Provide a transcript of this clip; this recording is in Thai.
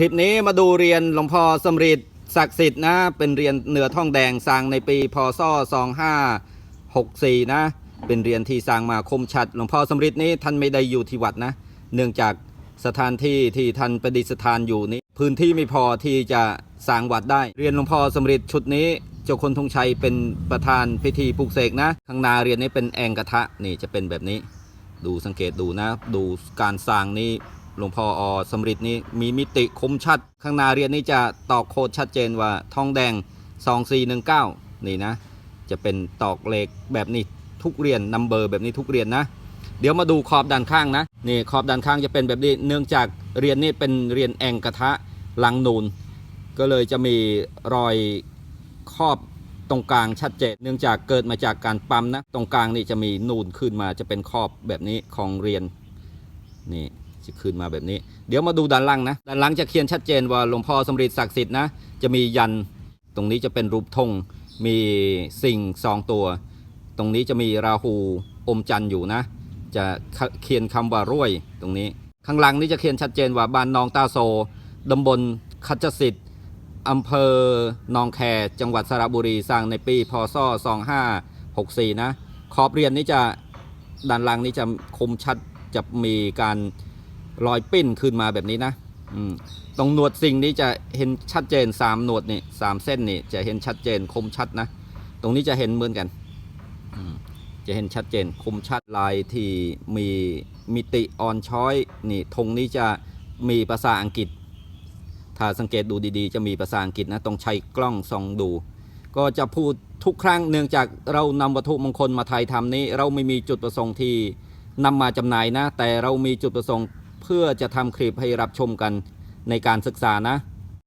คลิปนี้มาดูเรียนหลวงพ่อสมริดศักดิ์สิทธิ์นะ เป็นเรียนเหนือท่องแดงสร้างในปีพศ2564 นะ เป็นเรียนที่สร้างมาคมชัด หลวงพ่อสมริดนี้ท่านไม่ได้อยู่ที่วัดนะ เนื่องจากสถานที่ที่ท่านประดิษฐานอยู่นี้ พื้นที่ไม่พอที่จะสร้างวัดได้ เรียนหลวงพ่อสมริดชุดนี้เจ้าคนธงชัยเป็นประธานพิธีปลุกเสกนะ ข้างนาเรียนนี้เป็นแองกระทะนี่จะเป็นแบบนี้ ดูสังเกตดูนะ ดูการสร้างนี้ หลวงพ่ออสมริดนี้มีมิติคมชัด ข้างหน้าเรียนนี้จะตอกโคดชัดเจนว่าทองแดง 2419 นี่นะ จะเป็นตอกเลขแบบนี้ทุกเรียนนัมเบอร์แบบนี้ทุกเรียนนะ เดี๋ยวมาดูขอบด้านข้างนะนี่ขอบด้านข้างจะเป็นแบบนี้เนื่องจากเรียนนี้เป็นเรียนแองกระทะลังนูน ก็เลยจะมีรอยครอบตรงกลางชัดเจนเนื่องจากเกิดมาจากการปั๊มนะ ตรงกลางนี่จะมีนูนขึ้นมาจะเป็นครอบแบบนี้ของเรียนนี่ จะขึ้นมาแบบนี้ เดี๋ยวมาดูด้านล่างนะด้านล่างจะเขียนชัดเจนว่าหลวงพ่อสมฤทธิ์ศักดิ์สิทธิ์นะจะมียันตรงนี้จะเป็นรูปธงมีสิ่งสองตัว ตรงนี้จะมีราหูอมจันทร์อยู่นะ จะเขียนคำว่ารวยตรงนี้ ข้างหลังนี่จะเขียนชัดเจนว่าบ้านนองตาโซตำบลคัจสิทธิ์อำเภอหนองแคจังหวัดสระบุรีสร้างในปีพศ2564นะขอบเรียนนี้จะด้านล่างนี้จะคมชัดจะมีการ รอยปิ้นขึ้นมาแบบนี้นะตรงหนวดสิ่งนี้จะเห็นชัดเจน3หนวดนี่สามเส้นนี่จะเห็นชัดเจนคมชัดนะ ตรงนี้จะเห็นเหมือนกันจะเห็นชัดเจนคมชัดลายที่มีมิติอ่อนช้อยนี่ธงนี้จะมีภาษาอังกฤษ ถ้าสังเกตดูดีๆ จะมีภาษาอังกฤษนะต้องใช้กล้องส่องดู ก็จะพูดทุกครั้งเนื่องจากเรานำวัตถุมงคลมาไทยทำนี้ เราไม่มีจุดประสงค์ที่นำมาจำหน่ายนะ แต่เรามีจุดประสงค์ เพื่อจะทำคลิปให้รับชมกันในการศึกษานะ